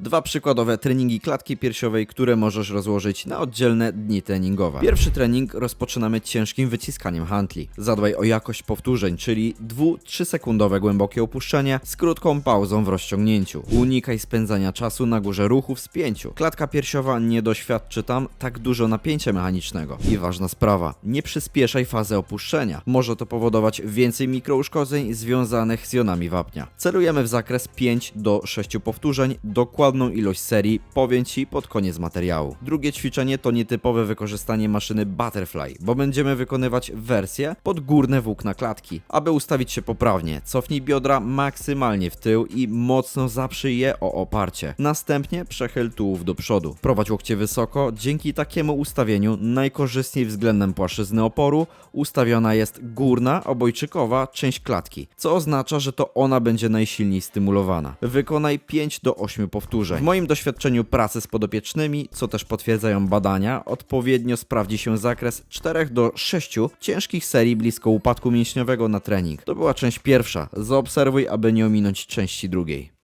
Dwa przykładowe treningi klatki piersiowej, które możesz rozłożyć na oddzielne dni treningowe. Pierwszy trening rozpoczynamy ciężkim wyciskaniem hantli. Zadbaj o jakość powtórzeń, czyli 2-3 sekundowe głębokie opuszczenie z krótką pauzą w rozciągnięciu. Unikaj spędzania czasu na górze ruchu w spięciu. Klatka piersiowa nie doświadczy tam tak dużo napięcia mechanicznego. I ważna sprawa, nie przyspieszaj fazy opuszczenia. Może to powodować więcej mikrouszkodzeń związanych z jonami wapnia. Celujemy w zakres 5 do 6 powtórzeń, dokładną ilość serii powiem Ci pod koniec materiału. Drugie ćwiczenie to nietypowe wykorzystanie maszyny Butterfly, bo będziemy wykonywać wersję pod górne włókna klatki. Aby ustawić się poprawnie, cofnij biodra maksymalnie w tył i mocno zaprzyj je o oparcie. Następnie przechyl tułów do przodu. Prowadź łokcie wysoko, dzięki takiemu ustawieniu najkorzystniej względem płaszczyzny oporu ustawiona jest górna, obojczykowa część klatki, co oznacza, że to ona będzie najsilniej stymulowana. Wykonaj 5 do 8 powtórzeń. W moim doświadczeniu pracy z podopiecznymi, co też potwierdzają badania, odpowiednio sprawdzi się zakres 4 do 6 ciężkich serii blisko upadku mięśniowego na trening. To była część pierwsza. Zaobserwuj, aby nie ominąć części drugiej.